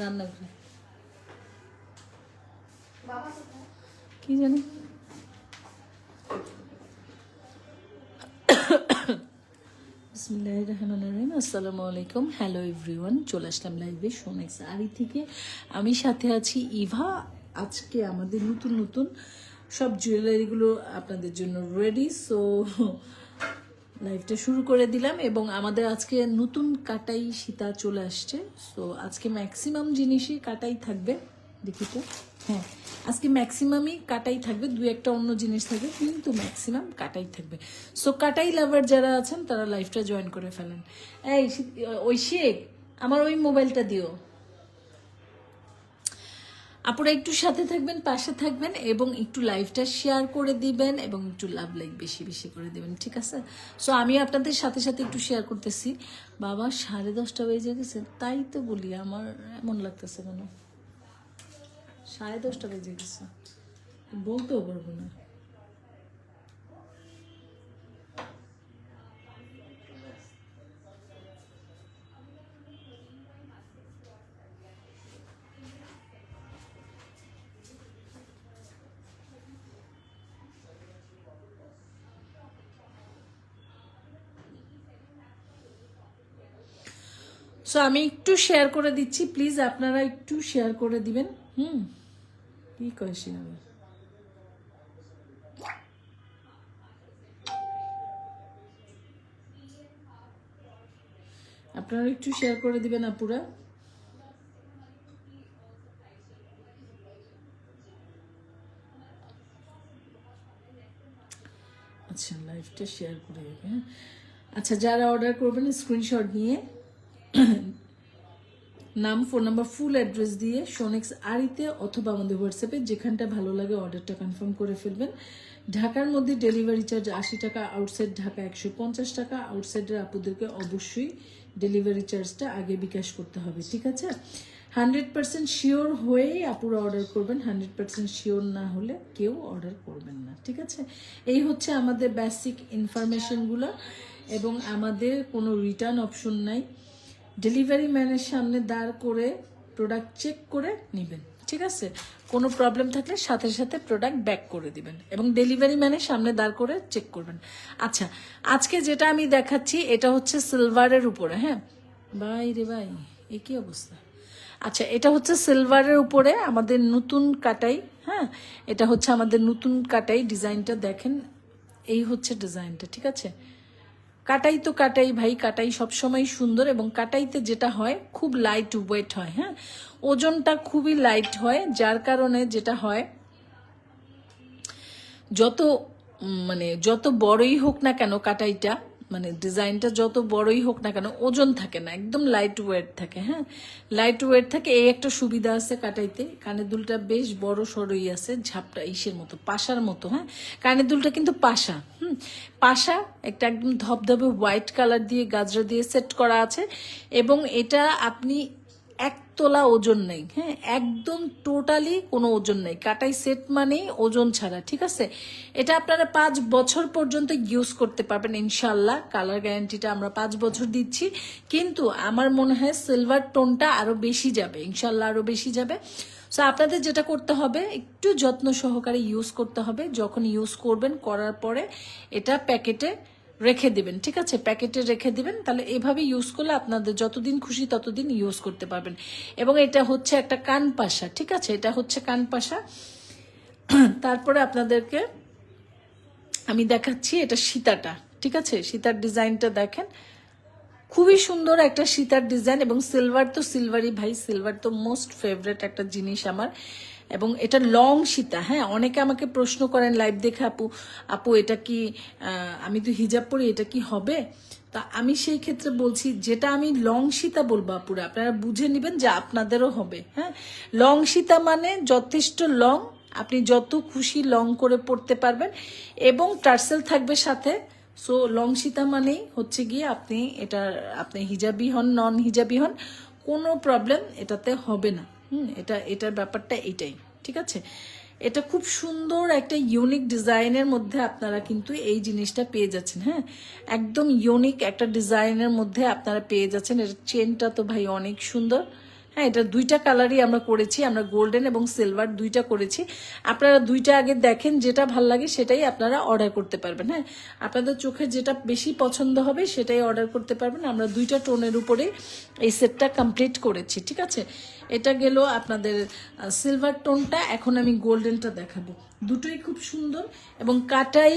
রান্নাঘরে কি জানি? বিসমিল্লাহ রহমান রহিম। আসসালামু আলাইকুম। হ্যালো এভরিওয়ান চলে আসলাম লাইভে সোনেক্স আরি থেকে। আমি সাথে আছি ইভা। আজকে আমাদের নতুন নতুন সব জুয়েলারিগুলো আপনাদের জন্য রেডি সো লাইভটা শুরু করে দিলাম এবং আমাদের আজকে নতুন কাটাই সীতা চলে আসছে। সো আজকে ম্যাক্সিমাম জিনিসই কাটাই থাকবে। দেখি তো। হ্যাঁ আজকে ম্যাক্সিমামই কাটাই থাকবে, দু একটা অন্য জিনিস থাকবে, কিন্তু ম্যাক্সিমাম কাটাই থাকবে। সো কাটাই লাভার যারা আছেন, তারা লাইভটা জয়েন করে ফেলেন। এই শেখ, আমার ওই মোবাইলটা দিও। আপনারা একটু সাথে থাকবেন, পাশে থাকবেন এবং একটু লাইভটা শেয়ার করে দিবেন এবং একটু লাভ লাইক বেশি বেশি করে দিবেন, ঠিক আছে? সো আমি আপনাদের সাথে সাথে একটু শেয়ার করতেছি। বাবা, সাড়ে দশটা বেজে গেছে, তাই তো বলি আমার এমন লাগতেছে কেন? সাড়ে দশটা বেজে গেছে। বলতেও পারব না। সো আমি একটু শেয়ার করে দিচ্ছি। প্লিজ আপনারা একটু শেয়ার করে দিবেন। হুম? কি কয় সে আবার? আপনারা একটু শেয়ার করে দিবেন, আপুরা। আচ্ছা লাইভটা শেয়ার করে দেবে হ্যাঁ। আচ্ছা যারা অর্ডার করবেন স্ক্রিনশট নিয়ে নাম ফোন নাম্বার ফুল অ্যাড্রেস দিয়ে সোনেক্স আড়িতে অথবা আমাদের হোয়াটসঅ্যাপে যেখানটা ভালো লাগে অর্ডারটা কনফার্ম করে ফেলবেন। ঢাকার মধ্যে ডেলিভারি চার্জ আশি টাকা আউটসাইড ঢাকা একশো পঞ্চাশ টাকা আউটসাইডের আপুদেরকে অবশ্যই ডেলিভারি চার্জটা আগে বিকাশ করতে হবে, ঠিক আছে? হান্ড্রেড পার্সেন্ট শিওর হয়েই আপুরা অর্ডার করবেন হান্ড্রেড পার্সেন্ট শিওর না হলে কেউ অর্ডার করবেন না, ঠিক আছে? এই হচ্ছে আমাদের বেসিক ইনফরমেশনগুলো এবং আমাদের কোনো রিটার্ন অপশন নাই। ডেলিভারি ম্যানের সামনে দাঁড় করে প্রোডাক্ট চেক করে নেবেন, ঠিক আছে? কোনো প্রবলেম থাকলে সাথে সাথে প্রোডাক্ট ব্যাক করে দিবেন এবং ডেলিভারি ম্যানের সামনে দাঁড় করে চেক করবেন। আচ্ছা আজকে যেটা আমি দেখাচ্ছি, এটা হচ্ছে সিলভারের উপরে হ্যাঁ? ভাই রে ভাই, এ কি অবস্থা? আচ্ছা এটা হচ্ছে সিলভারের উপরে আমাদের নতুন কাটাই হ্যাঁ? এটা হচ্ছে আমাদের নতুন কাটাই ডিজাইনটা দেখেন, এই হচ্ছে ডিজাইনটা ঠিক আছে? কাটাই তো কাটাই ভাই, কাটাই সবসময় সুন্দর এবং কাটাইতে যেটা হয় খুব লাইট ওয়েট হয় হ্যাঁ? ওজনটা খুবই লাইট হয়, যার কারণে যেটা হয়, যত মানে যত বড়ই হোক না কেন কাটাইটা মানে ডিজাইনটা যত বড়ই হোক না কেন, ওজন থাকে না, একদম লাইট ওয়েট থাকে হ্যাঁ? লাইট ওয়েট থাকে, এই একটা সুবিধা আছে কাটাইতে। কানের দুলটা বেশ বড় সরই আছে, ঝাপটা ইসের মতো, পাশার মতো হ্যাঁ? কানের দুলটা কিন্তু পাশা, হুম? পাশা একটা একদম ধবধবে হোয়াইট কালার দিয়ে গাজরা দিয়ে সেট করা আছে এবং এটা আপনি এক তোলা ওজন নেই হ্যাঁ? একদম টোটালি কোনো ওজন নেই। কাটাই সেট মানেই ওজন ছাড়া, ঠিক আছে? এটা আপনারা পাঁচ বছর পর্যন্ত ইউজ করতে পারবেন ইনশাল্লাহ কালার গ্যারান্টিটা আমরা পাঁচ বছর দিচ্ছি। কিন্তু আমার মনে হয় সিলভার টোনটা আরও বেশি যাবে ইনশাল্লাহ আরও বেশি যাবে। সো আপনাদের যেটা করতে হবে, একটু যত্ন সহকারে ইউজ করতে হবে। যখন ইউজ করবেন, করার পরে এটা প্যাকেটে রেখে দিবেন, ঠিক আছে? প্যাকেটে রেখে দিবেন, তাহলে এভাবে ইউজ করলে আপনাদের যতদিন খুশি ততদিন ইউজ করতে পারবেন। এবং এটা হচ্ছে একটা কান পাশা, ঠিক আছে? এটা হচ্ছে কান পাশা। তারপরে আপনাদেরকে আমি দেখাচ্ছি এটা সীতাটা, ঠিক আছে? সীতার ডিজাইনটা দেখেন। খুবই সুন্দর একটা সীতার ডিজাইন এবং সিলভার তো সিলভারই ভাই সিলভার তো মোস্ট ফেভারেট একটা জিনিস আমার। এবং এটা লং সীতা হ্যাঁ? অনেকে আমাকে প্রশ্ন করেন, লাইভ দেখে আপু আপু, এটা কি আমি তো হিজাব পরি, এটা কি হবে? তা আমি সেই ক্ষেত্রে বলছি, যেটা আমি লং সীতা বলব আপুরা, আপনারা বুঝে নেবেন যে আপনাদেরও হবে হ্যাঁ? লং সীতা মানে যথেষ্ট লং আপনি যত খুশি লং করে পড়তে পারবেন এবং টার্সেল থাকবে সাথে। সো লং সীতা মানেই হচ্ছে গিয়ে আপনি এটা আপনি হিজাবি হন নন হিজাবি হন, কোনো প্রবলেম এটাতে হবে না। হুম, এটা এটার ব্যাপারটা এটাই, ঠিক আছে? এটা খুব সুন্দর একটা ইউনিক ডিজাইনের মধ্যে আপনারা কিন্তু এই জিনিসটা পেয়ে যাচ্ছেন হ্যাঁ? একদম ইউনিক একটা ডিজাইনের মধ্যে আপনারা পেয়ে যাচ্ছেন। এটা চেনটা তো ভাই অনেক সুন্দর। হ্যাঁ এটা দুইটা কালারই আমরা করেছি। আমরা গোল্ডেন এবং সিলভার দুইটা করেছি। আপনারা দুইটা আগে দেখেন, যেটা ভালো লাগে সেটাই আপনারা অর্ডার করতে পারবেন। হ্যাঁ আপনাদের চোখে যেটা বেশি পছন্দ হবে সেটাই অর্ডার করতে পারবেন। আমরা দুইটা টোনের উপরে এই সেটটা কমপ্লিট করেছি, ঠিক আছে? এটা গেল আপনাদের সিলভার টোনটা। এখন আমি গোল্ডেনটা দেখাবো। দুটোই খুব সুন্দর এবং কাটাই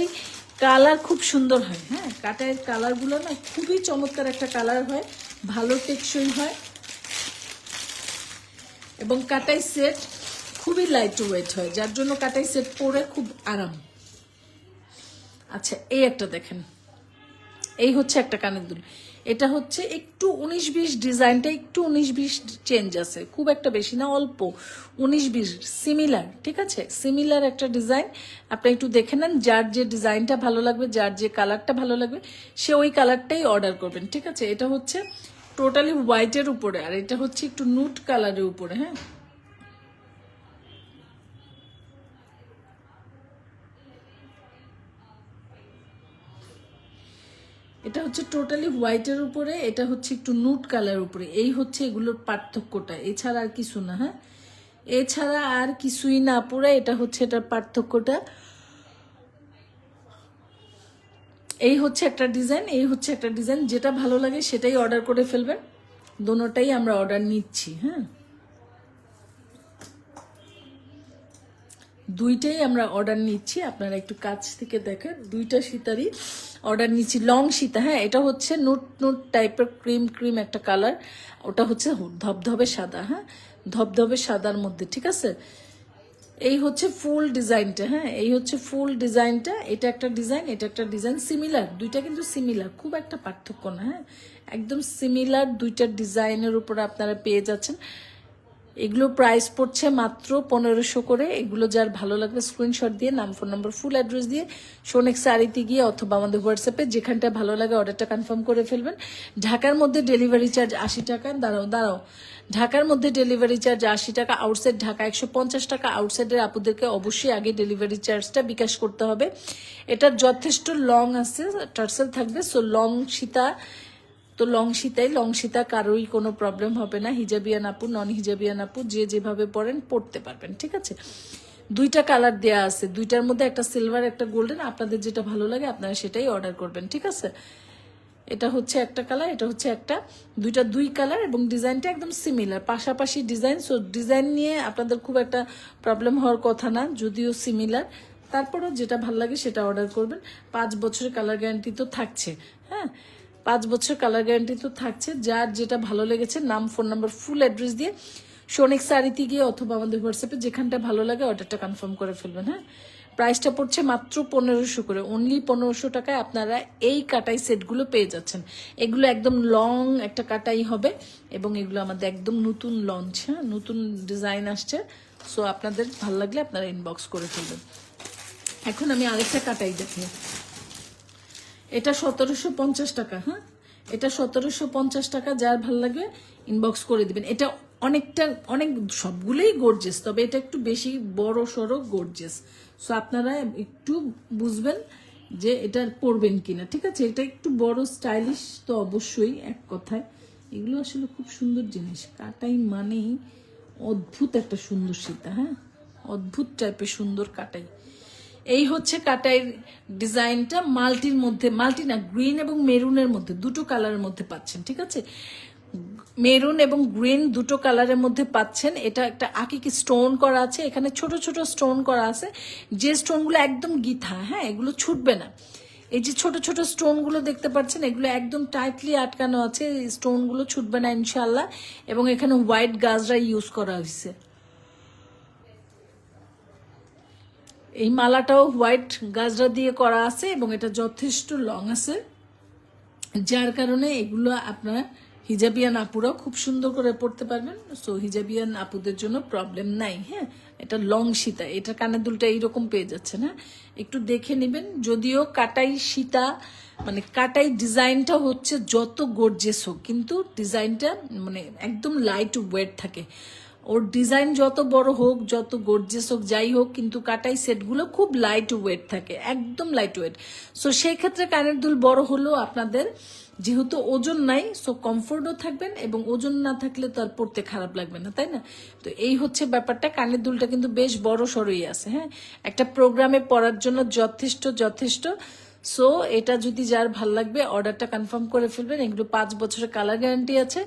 কালার খুব সুন্দর হয়। হ্যাঁ কাটাইয়ের কালারগুলো না খুবই চমৎকার একটা কালার হয়, ভালো টেকসই হয়। এবং কাটাই সেট খুবই লাইট ওয়েট হয়, যার জন্য কাটাই সেট পরে খুব আরাম। আচ্ছা এই একটা দেখেন। এই হচ্ছে একটা কানের দুল। এটা হচ্ছে একটু উনিশ বিশ ডিজাইনটা একটু উনিশ বিশ চেঞ্জ আছে, খুব একটা বেশি না, অল্প। উনিশ বিশ সিমিলার ঠিক আছে? সিমিলার একটা ডিজাইন আপনি একটু দেখে নেন, যার যে ডিজাইনটা ভালো লাগবে, যার যে কালারটা ভালো লাগবে, সে ওই কালারটাই অর্ডার করবেন, ঠিক আছে? এটা হচ্ছে টোটালি হোয়াইটের উপরে, আর এটা হচ্ছে একটু নুট কালারের উপরে হ্যাঁ? এটা হচ্ছে টোটালি হোয়াইটের উপরে, এটা হচ্ছে একটু নুট কালার উপরে, এই হচ্ছে এগুলোর পার্থক্যটা, এছাড়া আর কিছু না হ্যাঁ? এছাড়া আর কিছুই না, পুরো এটা হচ্ছে এটার পার্থক্যটা। এই হচ্ছে একটা ডিজাইন, এই হচ্ছে একটা ডিজাইন, যেটা ভালো লাগে সেটাই অর্ডার করে ফেলবেন। দোনোটাই আমরা অর্ডার নিচ্ছি হ্যাঁ। দুইটাই আমরা অর্ডার নিচ্ছি, আপনারা একটু কাছ থেকে দেখেন। দুইটা সীতারই অর্ডার নিচ্ছি লং সীতা হ্যাঁ এটা হচ্ছে নুট নুট টাইপের ক্রিম ক্রিম একটা কালার ওটা হচ্ছে ধবধবে সাদা হ্যাঁ। ধবধবে সাদার মধ্যে, ঠিক আছে? এই হচ্ছে ফুল ডিজাইনটা হ্যাঁ? এই হচ্ছে ফুল ডিজাইনটা, এটা একটা ডিজাইন, এটা একটা ডিজাইন সিমিলার দুইটা কিন্তু সিমিলার খুব একটা পার্থক্য না হ্যাঁ? একদম সিমিলার দুইটা ডিজাইনের উপরে আপনারা পেয়ে যাচ্ছেন। এগুলো প্রাইস পড়ছে মাত্র পনেরোশো করে, এগুলো যার ভালো লাগবে স্ক্রিনশট দিয়ে, নাম ফোন নাম্বার ফুল অ্যাড্রেস দিয়ে সোনেক শাড়িতে গিয়ে অথবা আমাদের হোয়াটসঅ্যাপে যেখানটা ভালো লাগে অর্ডারটা কনফার্ম করে ফেলবেন। ঢাকার মধ্যে ডেলিভারি চার্জ আশি টাকা, দাঁড়াও দাঁড়াও। ঢাকার মধ্যে ডেলিভারি চার্জ আশি টাকা, আউটসাইড ঢাকা একশো পঞ্চাশ টাকা, আউটসাইডের আপুদেরকে অবশ্যই আগে ডেলিভারি চার্জটা বিকাশ করতে হবে। এটা যথেষ্ট লং আছে, টার্সেল থাকবে সো লং সীতা, তো লং সীতাই, লং সীতা কারোই কোনো প্রবলেম হবে না। হিজাবিয়ান আপু নন হিজাবিয়ান আপু, যে যেভাবে পড়েন পড়তে পারবেন, ঠিক আছে? দুইটা কালার দেয়া আছে, দুইটার মধ্যে একটা সিলভার একটা গোল্ডেন আপনাদের যেটা ভালো লাগে আপনারা সেটাই অর্ডার করবেন, ঠিক আছে? এটা হচ্ছে একটা কালার, এটা হচ্ছে একটা। দুইটা দুই কালার এবং ডিজাইনটা একদম সিমিলার পাশাপাশি ডিজাইন সো ডিজাইন নিয়ে আপনাদের খুব একটা প্রবলেম হওয়ার কথা না, যদিও সিমিলার তারপরেও যেটা ভালো লাগে সেটা অর্ডার করবেন। পাঁচ বছরের কালার গ্যারান্টি তো থাকছে হ্যাঁ? পাঁচ বছর কালার গ্যারান্টি তো থাকছে। যার যেটা ভালো লেগেছে, নাম ফোন নাম্বার ফুল অ্যাড্রেস দিয়ে সোনিক শাড়িতে গিয়ে অথবা আমাদের হোয়াটসঅ্যাপে যেখানটা ভালো লাগে অর্ডারটা কনফার্ম করে ফেলবেন হ্যাঁ? প্রাইসটা পড়ছে মাত্র পনেরোশো করে। অনলি পনেরোশো টাকায় আপনারা এই কাটাই সেটগুলো পেয়ে যাচ্ছেন। এগুলো একদম লং একটা কাটাই হবে এবং এগুলো আমাদের একদম নতুন লঞ্চ হ্যাঁ? নতুন ডিজাইন আসছে। সো আপনাদের ভালো লাগলে আপনারা ইনবক্স করে ফেলবেন। এখন আমি আরেকটা কাটাই দেখি। এটা সতেরোশো পঞ্চাশ টাকা হ্যাঁ? এটা সতেরোশো পঞ্চাশ টাকা, যার ভালো লাগে ইনবক্স করে দিবেন। এটা অনেকটা, অনেক, সবগুলোই গর্জেস তবে এটা একটু বেশি বড় সড়ো গর্জেস সো আপনারা একটু বুঝবেন যে এটা পরবেন কিনা, ঠিক আছে? এটা একটু বড় স্টাইলিশ তো অবশ্যই, এক কথায়। এগুলো আসলে খুব সুন্দর জিনিস। কাটাই মানেই অদ্ভুত একটা সুন্দর সীতা হ্যাঁ? অদ্ভুত টাইপের সুন্দর কাটাই। এই হচ্ছে কাটাইয়ের ডিজাইনটা মাল্টির মধ্যে, মাল্টি না গ্রিন এবং মেরুনের মধ্যে, দুটো কালারের মধ্যে পাচ্ছেন, ঠিক আছে? মেরুন এবং গ্রিন দুটো কালারের মধ্যে পাচ্ছেন। এটা একটা আকিকি স্টোন করা আছে। এখানে ছোট ছোট স্টোন করা আছে। যে স্টোনগুলো একদম গিথা হ্যাঁ এগুলো ছুটবে না। এই যে ছোট ছোট স্টোনগুলো দেখতে পাচ্ছেন, এগুলো একদম টাইটলি আটকানো আছে। স্টোনগুলো ছুটবে না ইনশাল্লাহ এবং এখানে হোয়াইট গাজরা ইউজ করা হয়েছে। এই মালাটাও হোয়াইট গাজরা দিয়ে করা আছে এবং এটা যথেষ্ট লং আছে। যার কারণে এগুলো আপনার হিজাবিয়ান আপুরাও খুব সুন্দর করে পড়তে পারবেন। সো হিজাবিয়ান আপুদের জন্য প্রবলেম নাই হ্যাঁ? এটা লং সীতা, এটা কানের দুলটা এইরকম পেয়ে যাচ্ছে, না? একটু দেখে নেবেন, যদিও কাটাই সীতা মানে কাটাই ডিজাইনটা হচ্ছে যত গর্জেস হোক, কিন্তু ডিজাইনটা মানে একদম লাইট ওয়েট থাকে। ওর ডিজাইন যত বড় হোক, যত গর্জেস হোক, যাই হোক, কিন্তু কাটাই সেটগুলো খুব লাইট ওয়েট থাকে, একদম লাইট ওয়েট সো সেই ক্ষেত্রে কানের দুল বড় হলেও আপনাদের যেহেতু ওজন নাই সো কমফোর্টও থাকবেন এবং ওজন না থাকলে তো আর পড়তে খারাপ লাগবে না, তাই না? তো এই হচ্ছে ব্যাপারটা, কানের দুলটা কিন্তু বেশ বড় সড়ই আছে হ্যাঁ? একটা প্রোগ্রামে পড়ার জন্য যথেষ্ট যথেষ্ট সো এটা যদি যার ভালো লাগবে অর্ডারটা কনফার্ম করে ফেলবেন, এগুলো পাঁচ বছরের কালার গ্যারান্টি আছে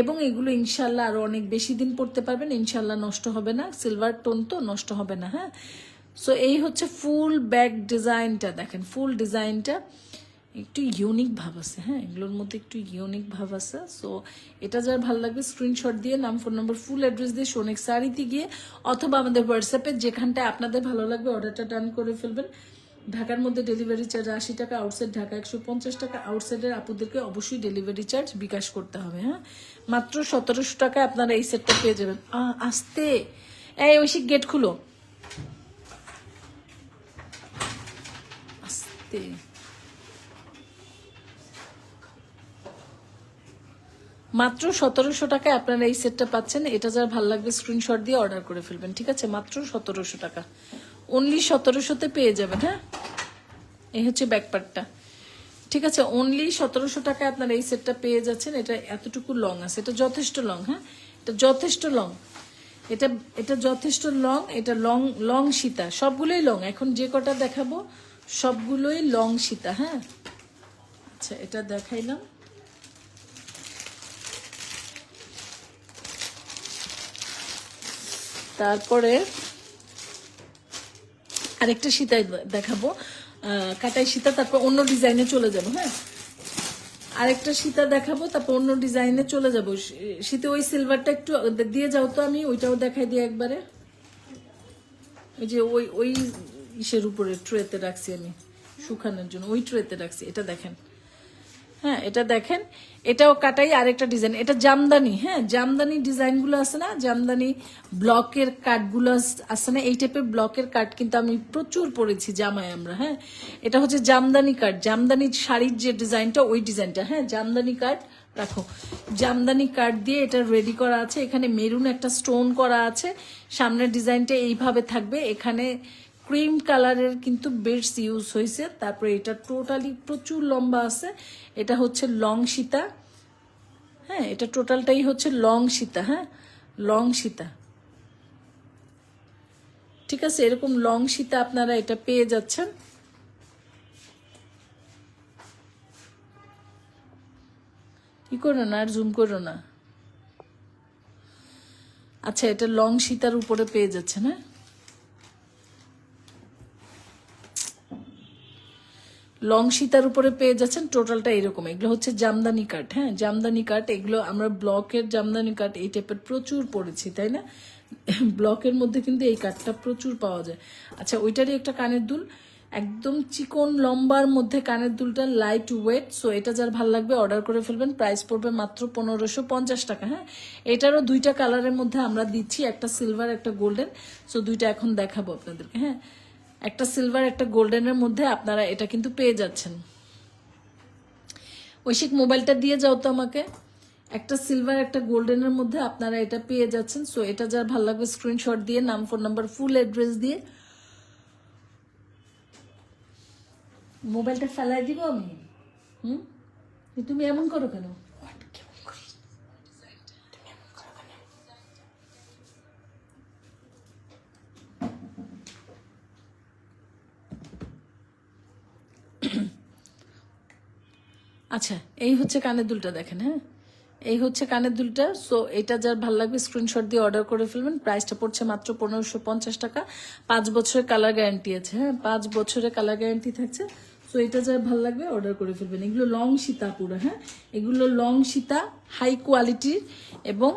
এবং এগুলো ইনশাল্লাহ আরও অনেক বেশি দিন পড়তে পারবেন, ইনশাল্লাহ নষ্ট হবে না সিলভার টোন তো নষ্ট হবে না হ্যাঁ? সো এই হচ্ছে ফুল ব্যাক ডিজাইনটা দেখেন ফুল ডিজাইনটা একটু ইউনিক ভাব আছে হ্যাঁ? এগুলোর মধ্যে একটু ইউনিক ভাব আছে। সো এটা যার ভালো লাগবে স্ক্রিনশট দিয়ে, নাম ফোন নম্বর ফুল অ্যাড্রেস দিয়ে সোনেক শাড়িতে গিয়ে, অথবা আমাদের হোয়াটসঅ্যাপে যেখানটায় আপনাদের ভালো লাগবে অর্ডারটা ডান করে ফেলবেন। ঢাকার মধ্যে ডেলিভারি চার্জ আশি টাকা আউটসাইড ঢাকা একশো পঞ্চাশ টাকা আউটসাইডের আপুদেরকে অবশ্যই ডেলিভারি চার্জ বিকাশ করতে হবে হ্যাঁ? মাত্র সতেরোশো টাকায় আপনারা এই সেটটা পেয়ে যাবেন। আস্তে! এই, ঐশিক গেট খুলো। আস্তে! মাত্র সতেরোশো টাকায় আপনারা এই সেটটা পাচ্ছেন। এটা যার ভালো লাগবে স্ক্রিনশট দিয়ে অর্ডার করে ফেলবেন, ঠিক আছে? মাত্র সতেরোশো টাকা। অনলি সতেরোশোতে পেয়ে যাবেন হ্যাঁ? এই হচ্ছে ব্যাকপার্টটা ঠিক আছে অনলি সতেরোশো টাকায় আপনারা এই সেটটা পেয়ে যাচ্ছেন। এটা এতটুকু লং আছে। এটা যথেষ্ট লং হ্যাঁ? এটা যথেষ্ট লং এটা এটা যথেষ্ট লং এটা লং লং সীতা। সবগুলোই লং এখন যে কটা দেখাবো, সবগুলোই লং সীতা হ্যাঁ? আচ্ছা এটা দেখাইলাম। তারপরে আরেকটা সীতায় দেখাবো। কাটাই সীতা, তারপর অন্য ডিজাইনে চলে যাব হ্যাঁ? আরেকটা সীতা দেখাবো, তারপর অন্য ডিজাইনে চলে যাব। শীতে ওই সিলভারটা একটু, দিয়ে যাও তো আমি, ওইটাও দেখাই দিই একবারে। ওই যে ওই ওই ইসের উপরে ট্রেতে রাখছি আমি, শুকানোর জন্য, ওই ট্রেতে রাখছি, এটা দেখেন। হ্যাঁ এটা দেখেন, এটাও কাটাই আরেকটা ডিজাইন এটা জামদানি হ্যাঁ জামদানি ডিজাইনগুলো আছে না? জামদানি ব্লকের কাঠগুলো আছে না? এই টাইপের ব্লকের কাঠ কিন্তু আমি প্রচুর পরেছি জামায় আমরা হ্যাঁ। এটা হচ্ছে জামদানি কাঠ। জামদানি শাড়ির যে ডিজাইনটা, ওই ডিজাইনটা হ্যাঁ জামদানি কাঠ। রাখো। জামদানি কাঠ দিয়ে এটা রেডি করা আছে। এখানে মেরুন একটা স্টোন করা আছে। সামনের ডিজাইনটা এইভাবে থাকবে। এখানে ক্রিম কালারের কিন্তু বেডস ইউজ হয়েছে। তারপরে এটা টোটালি প্রচুর লম্বা আছে। এটা হচ্ছে লং সীতা। হ্যাঁ এটা টোটালটাই হচ্ছে লং সীতা হ্যাঁ? লং সীতা। ঠিক আছে, এরকম লং সীতা আপনারা এটা পেয়ে যাচ্ছেন। কি করো না আর জুম করো না? আচ্ছা এটা লং সীতার উপরে পেয়ে যাচ্ছেন হ্যাঁ? লং সীতার উপরে পেয়ে যাচ্ছেন টোটালটা এরকম। এগুলো হচ্ছে জামদানি কাঠ হ্যাঁ? জামদানি কাঠ এগুলো আমরা ব্লকের জামদানি কাঠ এই টাইপের প্রচুর পড়েছি, তাই না? ব্লকের মধ্যে কিন্তু এই কাঠটা প্রচুর পাওয়া যায়। আচ্ছা ওইটারই একটা কানের দুল। একদম চিকন, লম্বার মধ্যে কানের দুলটা লাইট ওয়েট সো এটা যার ভালো লাগবে অর্ডার করে ফেলবেন। প্রাইস পড়বে মাত্র পনেরোশো পঞ্চাশ টাকা হ্যাঁ? এটারও দুইটা কালারের মধ্যে আমরা দিচ্ছি, একটা সিলভার একটা গোল্ডেন সো দুইটা এখন দেখাবো আপনাদেরকে হ্যাঁ? একটা সিলভার একটা গোল্ডেনের মধ্যে আপনারা এটা কিন্তু পেয়ে যাচ্ছেন। ঐশিক, মোবাইলটা দিয়ে যাও তো আমাকে। একটা সিলভার একটা গোল্ডেনের মধ্যে আপনারা এটা পেয়ে যাচ্ছেন। সো এটা যার ভালো লাগবে স্ক্রিনশট দিয়ে, নাম ফোন নাম্বার ফুল অ্যাড্রেস দিয়ে। মোবাইলটা ফেলাই দিব আমি? হুম? তুমি এমন করো কেন? আচ্ছা এই হচ্ছে কানের দুলটা দেখেন হ্যাঁ? এই হচ্ছে কানের দুলটা সো এটা যার ভালো লাগবে স্ক্রিনশট দিয়ে অর্ডার করে ফেলবেন। প্রাইসটা পড়ছে মাত্র পনেরোশো পঞ্চাশ টাকা। পাঁচ বছরের কালার গ্যারান্টি আছে হ্যাঁ? পাঁচ বছরের কালার গ্যারান্টি থাকছে সো এটা যার ভালো লাগবে অর্ডার করে ফেলবেন। এগুলো লং সীতা পুরো হ্যাঁ? এগুলো লং সীতা হাই কোয়ালিটির এবং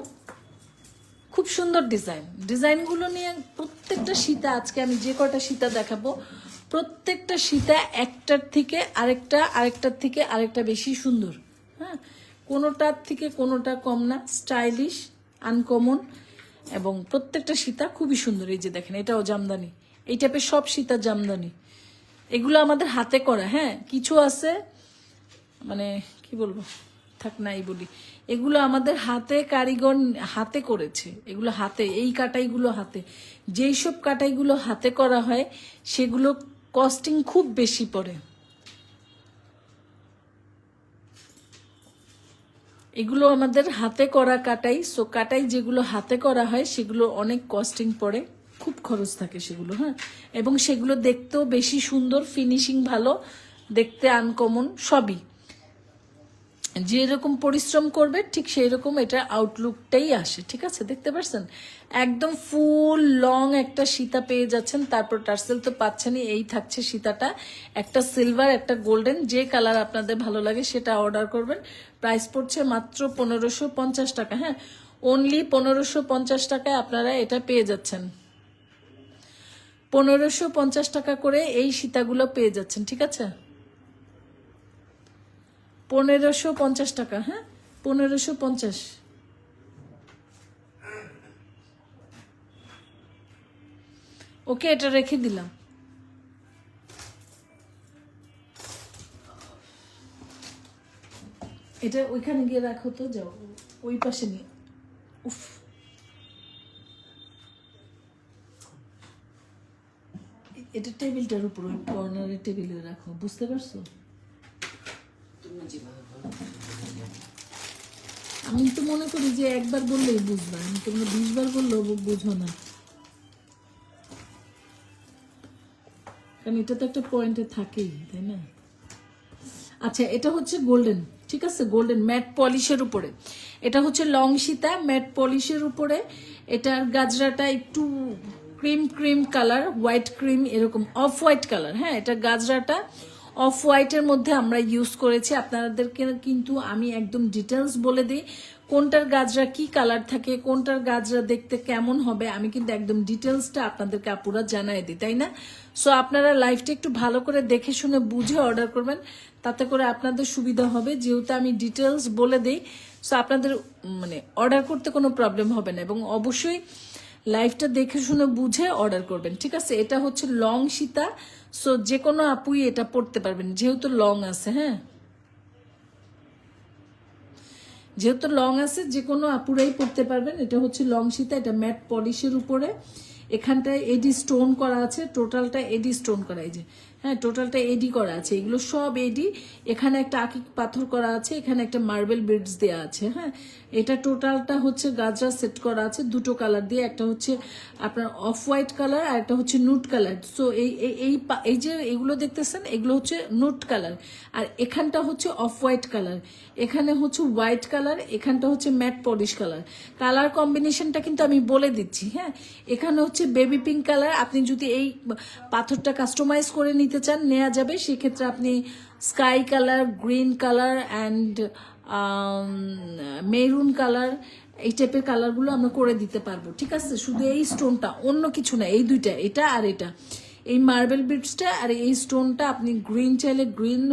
খুব সুন্দর ডিজাইন ডিজাইনগুলো নিয়ে প্রত্যেকটা সীতা, আজকে আমি যে কটা সীতা দেখাবো প্রত্যেকটা সীতা একটার থেকে আরেকটা, আরেকটার থেকে আরেকটা বেশি সুন্দর। হ্যাঁ? কোনোটার থেকে কোনোটা কম না স্টাইলিশ আনকমন এবং প্রত্যেকটা সীতা খুবই সুন্দর। এই যে দেখেন, এটাও জামদানি। এই টাইপের সব সীতা জামদানি। এগুলো আমাদের হাতে করা হ্যাঁ? কিছু আছে মানে কি বলব? থাক, নাই বলি। এগুলো আমাদের হাতে কারিগর হাতে করেছে। এগুলো হাতে, এই কাটাইগুলো হাতে। যেই সব কাটাইগুলো হাতে করা হয়, সেগুলো কস্টিং খুব বেশি পড়ে। এগুলো আমাদের হাতে করা কাটাই সো কাটাই যেগুলো হাতে করা হয়, সেগুলো অনেক কস্টিং পড়ে। খুব খরচ থাকে সেগুলো হ্যাঁ? এবং সেগুলো দেখতেও বেশি সুন্দর ফিনিশিং ভালো, দেখতে আনকমন সবই। যেরকম পরিশ্রম করবে, ঠিক সেই রকম এটা আউটলুকটাই আসে, ঠিক আছে? দেখতে পাচ্ছেন একদম ফুল লং একটা সীতা পেয়ে যাচ্ছেন, তারপর টার্সেল তো পাচ্ছেনই, এই থাকছে সীতাটা। একটা সিলভার একটা গোল্ডেন যে কালার আপনাদের ভালো লাগে সেটা অর্ডার করবেন। প্রাইস পড়ছে মাত্র পনেরোশো পঞ্চাশ টাকা হ্যাঁ? অনলি পনেরোশো পঞ্চাশ টাকায় আপনারা এটা পেয়ে যাচ্ছেন। পনেরোশো পঞ্চাশ টাকা করে এই সীতাগুলো পেয়ে যাচ্ছেন, ঠিক আছে? পনেরোশো পঞ্চাশ টাকা হ্যাঁ? পনেরোশো পঞ্চাশ। ওকে, এটা রেখে দিলাম। এটা ওইখানে গিয়ে রাখো তো, যাও। ওই পাশে নিয়ে। উফ। এটা টেবিলটার উপর কর্নারের টেবিলে রাখো, বুঝতে পারছ? আমি তো মনে করি যে একবার বললেই বুঝবা, আমি তোমরা বিশ বার বললেও বুঝো না। কারণ এটা তো একটা পয়েন্টে থাকেই, তাই না? আচ্ছা এটা হচ্ছে গোল্ডেন ঠিক আছে? গোল্ডেন ম্যাট পলিশের উপরে। এটা হচ্ছে লং সীতা ম্যাট পলিশের উপরে। এটার গাজরাটা একটু cream cream colour white cream এরকম অফ হোয়াইট কালার হ্যাঁ? এটা গাজরাটা অফ হোয়াইটের মধ্যে আমরা ইউজ করেছি। আপনাদেরকে কিন্তু আমি একদম ডিটেলস বলে দিই। কোনটার গাজরা কি কালার থাকে, কোনটার গাজরা দেখতে কেমন হবে, আমি কিন্তু একদম ডিটেলসটা আপনাদেরকে আপুরা জানাই দিই, তাই না? সো আপনারা লাইফটা একটু ভালো করে দেখে শুনে বুঝে অর্ডার করবেন। তাতে করে আপনাদের সুবিধা হবে। যেহেতু আমি ডিটেলস বলে দিই সো আপনাদের মানে অর্ডার করতে কোনো প্রবলেম হবে না এবং অবশ্যই লাইফটা দেখে শুনে বুঝে অর্ডার করবেন। ঠিক আছে? এটা হচ্ছে লং সীতা। সো যে কোনো আপুই এটা পড়তে পারবেন। যেহেতু লং আছে হ্যাঁ? যেহেতু লং আছে যে কোনো আপুরাই পড়তে পারবেন। এটা হচ্ছে লং সীতা, এটা ম্যাট পলিশের উপরে। এখানটায় এডি স্টোন করা আছে টোটালটা এডি স্টোন করা, এই যে। হ্যাঁ টোটালটা এডি করা আছে। এগুলো সব এডি। এখানে একটা আকিক পাথর করা আছে, এখানে একটা মার্বেল বিডস দেওয়া আছে হ্যাঁ? এটা টোটালটা হচ্ছে গাজরা সেট করা আছে, দুটো কালার দিয়ে, একটা হচ্ছে আপনার অফ হোয়াইট কালার আর একটা হচ্ছে নুট কালার সো এই, এই- এই যে এগুলো দেখতেছেন, এগুলো হচ্ছে নুট কালার আর এখানটা হচ্ছে অফ হোয়াইট কালার এখানে হচ্ছে হোয়াইট কালার এখানটা হচ্ছে ম্যাট পলিশ কালার কালার কম্বিনেশনটা কিন্তু আমি বলে দিচ্ছি হ্যাঁ? এখানে হচ্ছে বেবি পিঙ্ক কালার আপনি যদি এই পাথরটা কাস্টমাইজ করে নিতে চান নেওয়া যাবে। সেক্ষেত্রে আপনি sky colour green colour and maroon colour, এই টাইপের কালারগুলো আমরা করে দিতে পারব, ঠিক আছে? শুধু এই স্টোনটা, অন্য কিছু না, এই দুইটা, এটা আর এটা। এই মার্বেল বিটসটা আর এই স্টোনটা আপনি গ্রিন চাইলে গ্রিন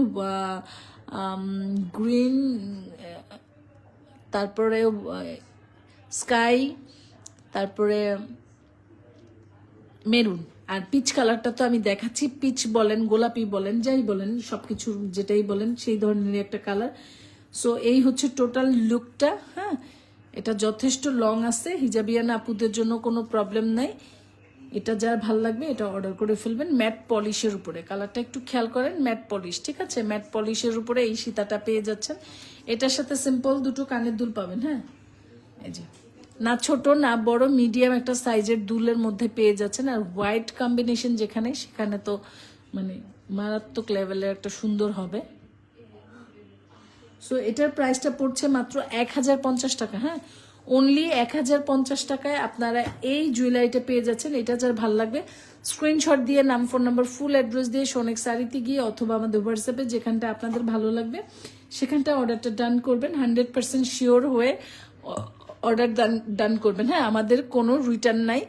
গ্রিন, তারপরে স্কাই, তারপরে মেরুন। আর পিচ কালারটা তো আমি দেখাচ্ছি, পিচ বলেন, গোলাপি বলেন, যাই বলেন সব কিছু যেটাই বলেন, সেই ধরনের একটা কালার। সো এই হচ্ছে টোটাল লুকটা হ্যাঁ? এটা যথেষ্ট লং আছে। হিজাবিয়ান আপুদের জন্য কোনো প্রবলেম নাই। এটা যার ভালো লাগবে, এটা অর্ডার করে ফেলবেন। ম্যাট পলিশের উপরে। কালারটা একটু খেয়াল করেন ম্যাট পলিশ ঠিক আছে? ম্যাট পলিশের উপরে এই সীতাটা পেয়ে যাচ্ছেন। এটার সাথে সিম্পল দুটো কানের দুল পাবেন হ্যাঁ? এই যে। না ছোট, না বড় মিডিয়াম একটা সাইজের দুলের মধ্যে পেয়ে যাচ্ছেন। আর হোয়াইট কম্বিনেশন যেখানে, সেখানে তো মানে মারাত্মক লেভেলের একটা সুন্দর হবে। সো এটার প্রাইসটা পড়ছে মাত্র এক হাজার পঞ্চাশ টাকা হ্যাঁ? অনলি এক হাজার পঞ্চাশ টাকায় আপনারা এই জুয়েলারিটা পেয়ে যাচ্ছেন, এটা যার ভালো লাগবে। স্ক্রিনশট দিয়ে, নাম ফোন নাম্বার ফুল অ্যাড্রেস দিয়ে সোনেক শাড়িতে গিয়ে অথবা আমাদের হোয়াটসঅ্যাপে যেখানটা আপনাদের ভালো লাগবে, সেখানটা অর্ডারটা ডান করবেন হান্ড্রেড পার্সেন্ট শিওর হয়ে অর্ডার ডান ডান করবেন। হ্যাঁ আমাদের কোনো রিটার্ন নাই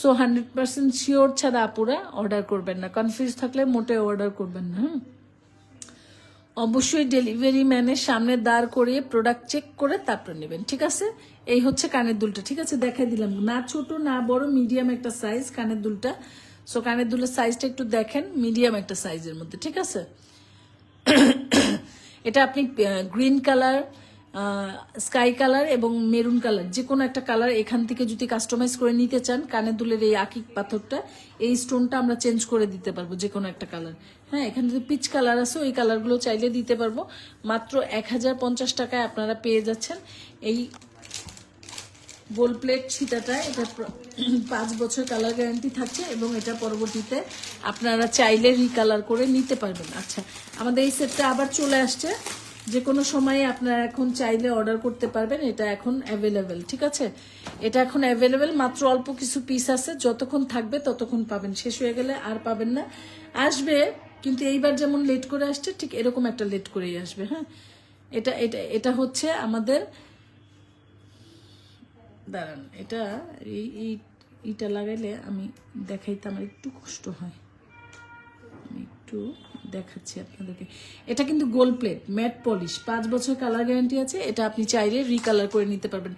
সো হান্ড্রেড পার্সেন্ট শিওর ছাড়া আপুরা অর্ডার করবেন না। কনফিউজ থাকলে মোটে অর্ডার করবেন না হ্যাঁ অবশ্যই ডেলিভারি ম্যানের সামনে দাঁড় করিয়ে প্রোডাক্ট চেক করে তারপর নেবেন, ঠিক আছে? এই হচ্ছে কানের দুলটা, ঠিক আছে? দেখাই দিলাম। না ছোট, না বড় মিডিয়াম একটা সাইজ কানের দুলটা। সো কানের দুলের সাইজটা একটু দেখেন মিডিয়াম একটা সাইজের মধ্যে, ঠিক আছে? এটা আপনি গ্রিন কালার স্কাই কালার এবং মেরুন কালার যে কোনো একটা কালার এখান থেকে যদি কাস্টমাইজ করে নিতে চান, কানের দুলের এই আকিক পাথরটা, এই স্টোনটা আমরা চেঞ্জ করে দিতে পারব, যে কোনো একটা কালার হ্যাঁ এখানে যে পিচ কালার আছে, ওই কালারগুলো চাইলে দিতে পারব। মাত্র এক হাজার পঞ্চাশ টাকায় আপনারা পেয়ে যাচ্ছেন এই গোল প্লেট সীতাটা এটা পাঁচ বছর কালার গ্যারান্টি থাকছে এবং এটা পরবর্তীতে আপনারা চাইলে রিকালার করে নিতে পারবেন। আচ্ছা আমাদের এই সেটটা আবার চলে আসছে। যে কোনো সময়ে আপনারা এখন চাইলে অর্ডার করতে পারবেন। এটা এখন অ্যাভেলেবেল ঠিক আছে? এটা এখন অ্যাভেলেবেল মাত্র অল্প কিছু পিস আছে। যতক্ষণ থাকবে ততক্ষণ পাবেন। শেষ হয়ে গেলে আর পাবেন না। আসবে কিন্তু এইবার যেমন লেট করে আসছে, ঠিক এরকম একটা লেট করেই আসবে হ্যাঁ? এটা এটা এটা হচ্ছে আমাদের, দাঁড়ান, এটা, এই এইটা লাগাইলে আমি দেখাইতে আমার একটু কষ্ট হয়। আমি একটু দেখাচ্ছি আপনাদেরকে। এটা কিন্তু গোল্ড প্লেট ম্যাট পলিশ পাঁচ বছর কালার গ্যারান্টি আছে, এটা আপনি চাইলে রিকালার করে নিতে পারবেন।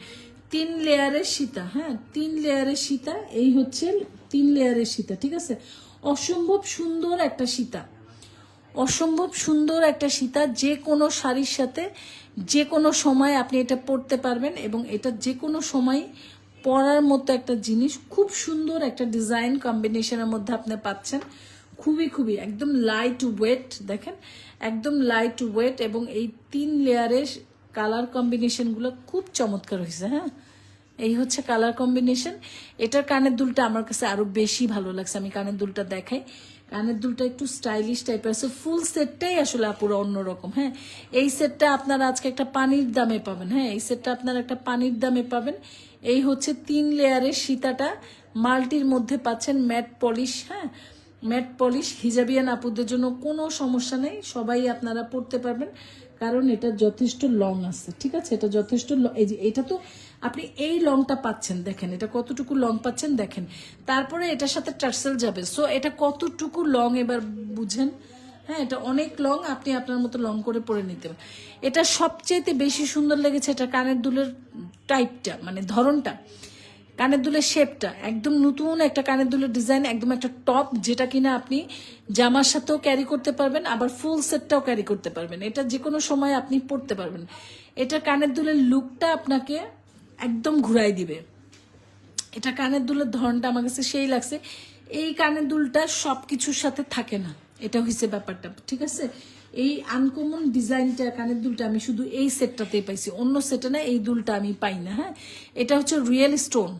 তিন লেয়ারের সীতা হ্যাঁ? তিন লেয়ারের সীতা, এই হচ্ছে তিন লেয়ারের সীতা, ঠিক আছে? অসম্ভব সুন্দর একটা সীতা। অসম্ভব সুন্দর একটা সীতা, যে কোনো শাড়ির সাথে যে কোনো সময় আপনি এটা পরতে পারবেন এবং এটা যে কোনো সময় পরার মতো একটা জিনিস, খুব সুন্দর একটা ডিজাইন কম্বিনেশনের মধ্যে আপনি পাচ্ছেন। খুবই খুবই, একদম লাইট ওয়েট দেখেন? একদম লাইট ওয়েট এবং এই তিন লেয়ারের কালার কম্বিনেশনগুলো খুব চমৎকার হয়েছে হ্যাঁ? এই হচ্ছে কালার কম্বিনেশন এটার কানের দুলটা আমার কাছে আরও বেশি ভালো লাগছে। আমি কানের দুলটা দেখাই। কানের দুলটা একটু স্টাইলিশ টাইপের আছে ফুল সেটটাই আসলে আপুরা অন্যরকম হ্যাঁ? এই সেটটা আপনারা আজকে একটা পানির দামে পাবেন হ্যাঁ? এই সেটটা আপনারা একটা পানির দামে পাবেন। এই হচ্ছে তিন লেয়ারের সীতাটা। মাল্টির মধ্যে পাচ্ছেন ম্যাট পলিশ হ্যাঁ? ম্যাট পলিশ হিজাবিয়ান আপুদের জন্য কোনো সমস্যা নেই। সবাই আপনারা পড়তে পারবেন। কারণ এটা যথেষ্ট লং আছে, ঠিক আছে? এটা যথেষ্ট এই যে এটা তো আপনি এই লংটা পাচ্ছেন, দেখেন, এটা কতটুকু লং পাচ্ছেন, দেখেন। তারপরে এটার সাথে টার্সেল যাবে। সো এটা কতটুকু লং এবার বুঝেন? হ্যাঁ এটা অনেক লং আপনি আপনার মতো লং করে পরে নিতে পারেন। এটা সবচেয়ে বেশি সুন্দর লেগেছে এটা কানের দুলের টাইপটা মানে ধরনটা। কানের দুলের শেপটা একদম নতুন একটা কানের দুলের ডিজাইন একদম একটা টপ যেটা কিনা আপনি জামার সাথেও ক্যারি করতে পারবেন, আবার ফুল সেটটাও ক্যারি করতে পারবেন। এটা যে কোনো সময় আপনি পরতে পারবেন। এটা কানের দুলের লুকটা আপনাকে একদম ঘুরাই দিবে। এটা কানের দুলের ধরনটা আমার কাছে সেই লাগছে। এই কানের দুলটা সব কিছুর সাথে থাকে না। এটা হয়েছে ব্যাপারটা, ঠিক আছে? এই আনকমন ডিজাইনটা কানের দুলটা আমি শুধু এই সেটটাতেই পাইছি। অন্য সেটে না, এই দুলটা আমি পাই না হ্যাঁ? এটা হচ্ছে রিয়েল স্টোন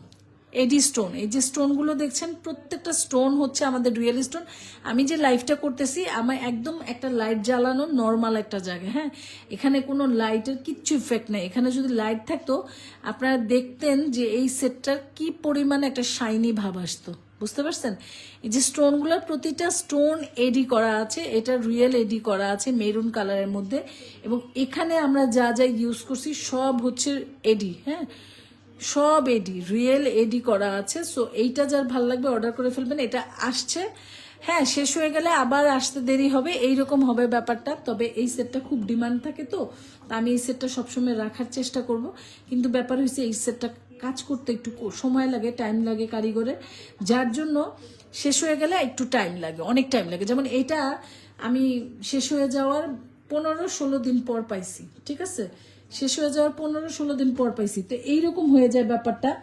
এডি স্টোন। এই যে স্টোনগুলো দেখছেন, প্রত্যেকটা স্টোন হচ্ছে আমাদের রিয়েল স্টোন। আমি যে লাইভটা করতেছি, আমার একদম একটা লাইট জ্বালানো নর্মাল একটা জায়গা হ্যাঁ? এখানে কোনো লাইটের কিচ্ছু ইফেক্ট নেই। এখানে যদি লাইট থাকতো, আপনারা দেখতেন যে এই সেটটার কি পরিমাণে একটা শাইনি ভাব আসতো। বুঝতে পারছেন? এই যে স্টোনগুলোর প্রতিটা স্টোন এডি করা আছে, এটা রিয়েল এডি করা আছে মেরুন কালারের মধ্যে। এবং এখানে আমরা যা যা ইউজ করছি, সব হচ্ছে এডি হ্যাঁ? সব এডি রিয়েল এডি করা আছে সো এইটা যার ভালো লাগবে অর্ডার করে ফেলবেন, এটা আসছে। হ্যাঁ শেষ হয়ে গেলে আবার আসতে দেরি হবে এই রকম হবে ব্যাপারটা, তবে এই সেটটা খুব ডিমান্ড থাকে তো আমি এই সেটটা সবসময় রাখার চেষ্টা করব। কিন্তু ব্যাপার হয়েছে, এই সেটটা কাজ করতে একটু সময় লাগে টাইম লাগে কারিগরের, যার জন্য শেষ হয়ে গেলে একটু টাইম লাগে, অনেক টাইম লাগে। যেমন এটা আমি শেষ হয়ে যাওয়ার পনেরো ষোলো দিন পর পাইছি, ঠিক আছে? শেষ হয়ে যাওয়ার পনেরো ষোলো দিন পর পাইছি। তো এইরকম হয়ে যায় ব্যাপারটা।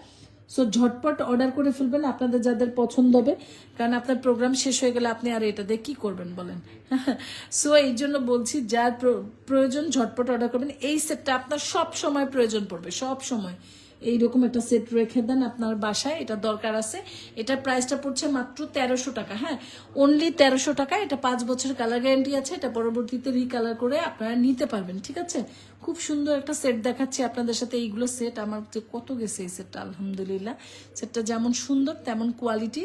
সো ঝটপট অর্ডার করে ফেলবেন, আপনাদের যাদের পছন্দ হবে। কারণ আপনার প্রোগ্রাম শেষ হয়ে গেলে আপনি আর এটা দিয়ে কি করবেন বলেন? সো এই জন্য বলছি, যার প্র- প্রয়োজন ঝটপট অর্ডার করবেন। এই সেটটা আপনার সব সময় প্রয়োজন পড়বে, সব সময়। এইরকম একটা সেট রেখে দেন আপনার বাসায়, এটা দরকার আছে। এটার প্রাইসটা পড়ছে মাত্র তেরোশো টাকা হ্যাঁ? অনলি তেরোশো টাকা, এটা পাঁচ বছর কালার গ্যারান্টি আছে, এটা পরবর্তীতে রিকালার করে আপনারা নিতে পারবেন, ঠিক আছে? খুব সুন্দর একটা সেট দেখাচ্ছি আপনাদের সাথে। এইগুলো সেট আমার যে কত গেছে এই সেটটা আলহামদুলিল্লাহ। সেটটা যেমন সুন্দর, তেমন কোয়ালিটি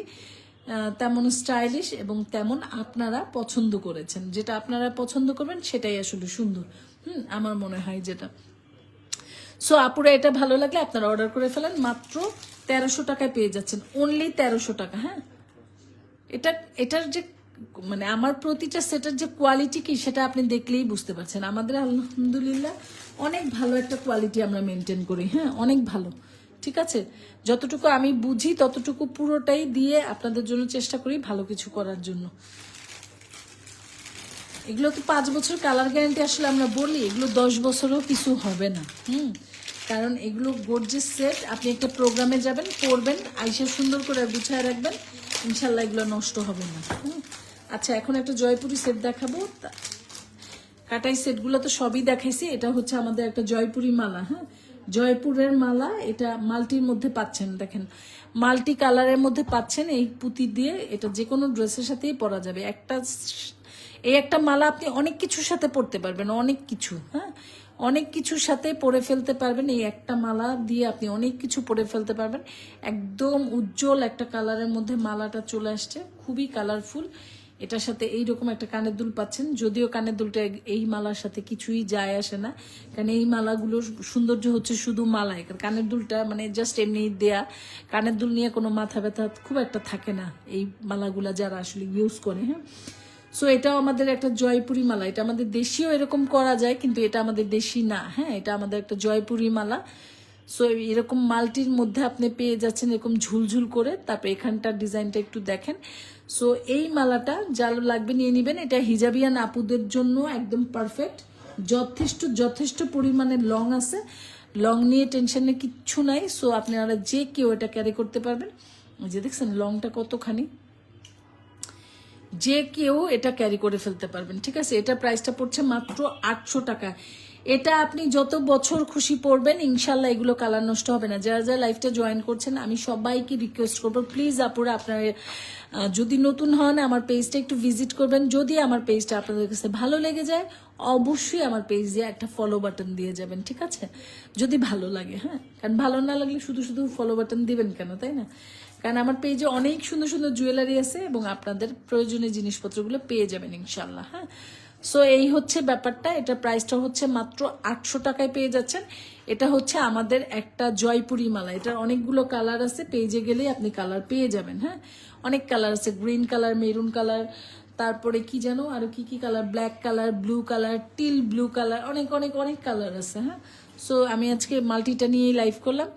তেমন স্টাইলিশ এবং তেমন আপনারা পছন্দ করেছেন। যেটা আপনারা পছন্দ করবেন সেটাই আসলে সুন্দর। হুম, আমার মনে হয় যেটা। সো আপুরা, এটা ভালো লাগলে আপনারা অর্ডার করে ফেলেন। মাত্র তেরোশো টাকায় পেয়ে যাচ্ছেন। অনলি তেরোশো টাকা হ্যাঁ? এটা, এটার যে মানে আমার প্রতিটা সেটার যে কোয়ালিটি কি সেটা আপনি দেখলেই বুঝতে পারছেন। আমাদের আলহামদুলিল্লাহ অনেক ভালো একটা কোয়ালিটি আমরা মেনটেন করি হ্যাঁ অনেক ভালো। ঠিক আছে? যতটুকু আমি বুঝি ততটুকু পুরোটাই দিয়ে আপনাদের জন্য চেষ্টা করি ভালো কিছু করার জন্য। এগুলো তো পাঁচ বছর কালার গ্যারান্টি আসলে আমরা বলি, এগুলো দশ বছরও কিছু হবে না, হুম? কারণ এগুলো গর্জেস সেট আপনি একটা প্রোগ্রামে যাবেন, পরবেন, আইসা সুন্দর করে গুছায় রাখবেন, ইনশাল্লাহ এগুলো নষ্ট হবে না, হুম? আচ্ছা এখন একটা জয়পুরি সেট দেখাবো। কাটাই সেটগুলো তো সবই দেখাইছি। এটা হচ্ছে আমাদের একটা জয়পুরি মালা হ্যাঁ? জয়পুরের মালা, এটা মাল্টির মধ্যে পাচ্ছেন, দেখেন। মাল্টি কালারের মধ্যে পাচ্ছেন, এই পুঁতি দিয়ে। এটা যে কোনো ড্রেসের সাথেই পরা যাবে। একটা এই একটা মালা আপনি অনেক কিছুর সাথে পরতে পারবেন, অনেক কিছু হ্যাঁ? অনেক কিছুর সাথে পরে ফেলতে পারবেন। এই একটা মালা দিয়ে আপনি অনেক কিছু পরে ফেলতে পারবেন। একদম উজ্জ্বল একটা কালারের মধ্যে মালাটা চলে আসছে। খুবই কালারফুল এটার সাথে এইরকম একটা কানের দুল পাচ্ছেন। যদিও কানের দুলটা এই মালার সাথে কিছুই যায় আসে না। কারণ এই মালাগুলোর সৌন্দর্য হচ্ছে শুধু মালায়। কানের দুলটা মানে জাস্ট এমনি দেয়া। কানের দুল নিয়ে কোনো মাথা ব্যথা খুব একটা থাকে না এই মালাগুলা যারা আসলে ইউজ করে হ্যাঁ? সো এটাও আমাদের একটা জয়পুরি মালা। এটা আমাদের দেশীয় এরকম করা যায়, কিন্তু এটা আমাদের দেশি না হ্যাঁ? এটা আমাদের একটা জয়পুরি মালা। সো এরকম মালটির মধ্যে আপনি পেয়ে যাচ্ছেন এরকম ঝুলঝুল করে। তারপর এখানটার ডিজাইনটা একটু দেখেন। সো এই মালাটা যার লাগবে নিয়ে নেবেন। এটা হিজাবিয়ান আপুদের জন্য একদম পারফেক্ট যথেষ্ট যথেষ্ট পরিমাণে লং আছে। লং নিয়ে টেনশনে কিচ্ছু নাই। সো আপনারা যে কেউ এটা ক্যারি করতে পারবেন। যে দেখছেন লংটা কতখানি? যে কেউ এটা ক্যারি করে ফেলতে পারবেন। ঠিক আছে? এটা প্রাইসটা পড়ছে মাত্র আটশো টাকা। এটা আপনি যত বছর খুশি পড়বেন, ইনশাল্লাহ এগুলো কালার নষ্ট হবে না। যারা যারা লাইফটা জয়েন করছেন, আমি সবাইকে রিকোয়েস্ট করব। প্লিজ আপুরা, আপনার যদি নতুন হন, আমার পেজটা একটু ভিজিট করবেন। যদি আমার পেজটা আপনাদের কাছে ভালো লেগে যায়, অবশ্যই আমার পেজ দিয়ে একটা ফলো বাটন দিয়ে যাবেন, ঠিক আছে? যদি ভালো লাগে হ্যাঁ? কারণ ভালো না লাগলে শুধু শুধু ফলো বাটন দিবেন কেন, তাই না? কারণ আমার পেজে অনেক সুন্দর সুন্দর জুয়েলারি আছে এবং আপনাদের প্রয়োজনীয় জিনিসপত্রগুলো পেয়ে যাবেন, ইনশাল্লাহ হ্যাঁ? সো এই হচ্ছে ব্যাপারটা। এটা প্রাইসটা হচ্ছে মাত্র আটশো টাকায় পেয়ে যাচ্ছেন। এটা হচ্ছে আমাদের একটা জয়পুরি মালা। এটার অনেকগুলো কালার আছে। পেজে গেলেই আপনি কালার পেয়ে যাবেন হ্যাঁ? অনেক কালার আছে। গ্রিন কালার মেরুন কালার তারপরে কি জানো আর কি কি colour black colour blue colour teal blue colour অনেক অনেক অনেক কালার আছে হ্যাঁ? সো আমি আজকে মাল্টিটা নিয়েই লাইভ করলাম।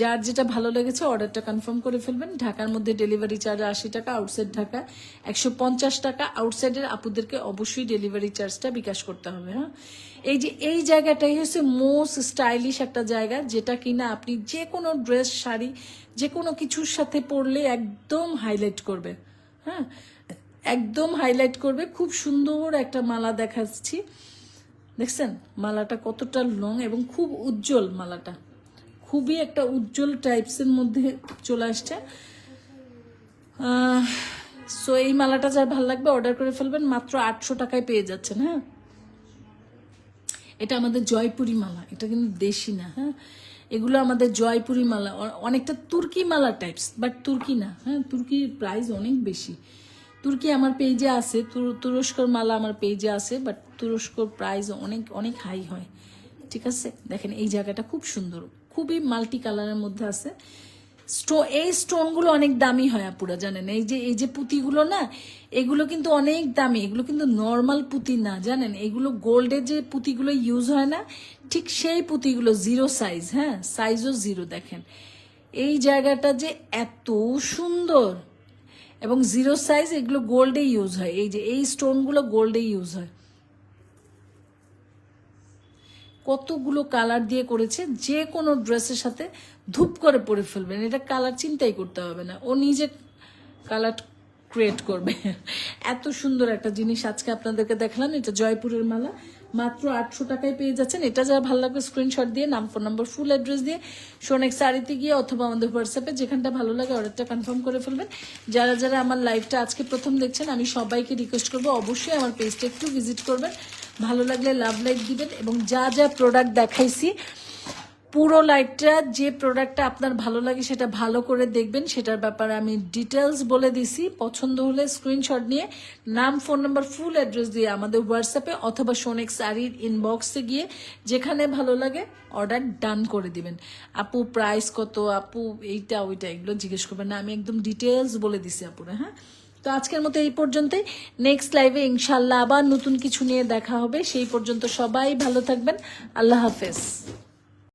যার যেটা ভালো লেগেছে অর্ডারটা কনফার্ম করে ফেলবেন। ঢাকার মধ্যে ডেলিভারি চার্জ আশি টাকা আউটসাইড ঢাকা একশো পঞ্চাশ টাকা। আউটসাইডের আপুদেরকে অবশ্যই ডেলিভারি চার্জটা বিকাশ করতে হবে হ্যাঁ? এই যে, এই জায়গাটাই হচ্ছে মোস্ট স্টাইলিশ একটা জায়গা, যেটা কিনা আপনি যে কোনো ড্রেস শাড়ি যে কোনো কিছুর সাথে পরলে একদম হাইলাইট করবে হ্যাঁ? একদম হাইলাইট করবে। খুব সুন্দর একটা মালা দেখাচ্ছি। দেখছেন? মালাটা কতটা লং এবং খুব উজ্জ্বল মালাটা। খুবই একটা উজ্জ্বল টাইপসের মধ্যে চলে আসছে। সো এই মালাটা যার ভালো লাগবে অর্ডার করে ফেলবেন, মাত্র আটশো টাকায় পেয়ে যাচ্ছেন হ্যাঁ? এটা আমাদের জয়পুরি মালা, এটা কিন্তু দেশি না হ্যাঁ? এগুলো আমাদের জয়পুরি মালা অনেকটা তুর্কি মালা টাইপস বাট তুর্কি না হ্যাঁ? তুর্কির প্রাইস অনেক বেশি। তুর্কি আমার পেজে আছে, তুর- তুরস্কর মালা আমার পেজে আছে বাট তুরস্কর প্রাইস অনেক অনেক হাই হয়। ঠিক আছে? দেখেন, এই জায়গাটা খুব সুন্দর, খুবই মাল্টি কালারের মধ্যে আছে। স্টো এই স্টোনগুলো অনেক দামি হয়, আপুরা, জানেন? এই যে এই যে পুঁতিগুলো না, এগুলো কিন্তু অনেক দামি, এগুলো কিন্তু নর্মাল পুঁতি না, জানেন? এগুলো গোল্ডের যে পুঁতিগুলো ইউজ হয় না, ঠিক সেই পুঁতিগুলো জিরো সাইজ হ্যাঁ? সাইজও জিরো দেখেন। এই জায়গাটা যে এত সুন্দর! এবং জিরো সাইজ এগুলো গোল্ডে ইউজ হয়। এই যে, এই স্টোনগুলো গোল্ডে ইউজ হয়। কতগুলো কালার দিয়ে করেছে, যে কোনো ড্রেসের সাথে ধূপ করে পরে ফেলবেন। এটা কালার চিন্তাই করতে হবে না। ও নিজে কালার ক্রিয়েট করবে। এত সুন্দর একটা জিনিস আজকে আপনাদেরকে দেখালাম। এটা জয়পুরের মালা। মাত্র আটশো টাকায় পেয়ে যাচ্ছেন। এটা যারা ভালো লাগবে স্ক্রিনশট দিয়ে, নাম ফোন নাম্বার ফুল অ্যাড্রেস দিয়ে সোনেক শাড়িতে গিয়ে অথবা আমাদের হোয়াটসঅ্যাপে যেখানটা ভালো লাগে অর্ডারটা কনফার্ম করে ফেলবেন। যারা যারা আমার লাইভটা আজকে প্রথম দেখছেন, আমি সবাইকে রিকোয়েস্ট করব, অবশ্যই আমার পেজটা একটু ভিজিট করবেন। ভালো লাগলে লাভ লাইক দিবেন এবং যা যা প্রোডাক্ট দেখাইছি পুরো লাইটটা যে প্রোডাক্টটা আপনার ভালো লাগে সেটা ভালো করে দেখবেন, সেটার ব্যাপারে আমি ডিটেলস বলে দিছি। পছন্দ হলে স্ক্রিনশট নিয়ে নাম ফোন নাম্বার ফুল অ্যাড্রেস দিয়ে আমাদের হোয়াটসঅ্যাপে অথবা সোনেক শাড়ির ইনবক্সে গিয়ে যেখানে ভালো লাগে অর্ডার ডান করে দিবেন। আপু প্রাইস কত? আপু, এইটা, ওইটা, এগুলো জিজ্ঞেস করবেন না। আমি একদম ডিটেলস বলে দিছি আপুরা হ্যাঁ? তো আজকের মতো এই পর্যন্তই। নেক্সট লাইভে ইনশাল্লাহ আবার নতুন কিছু নিয়ে দেখা হবে। সেই পর্যন্ত সবাই ভালো থাকবেন। আল্লাহ হাফেজ।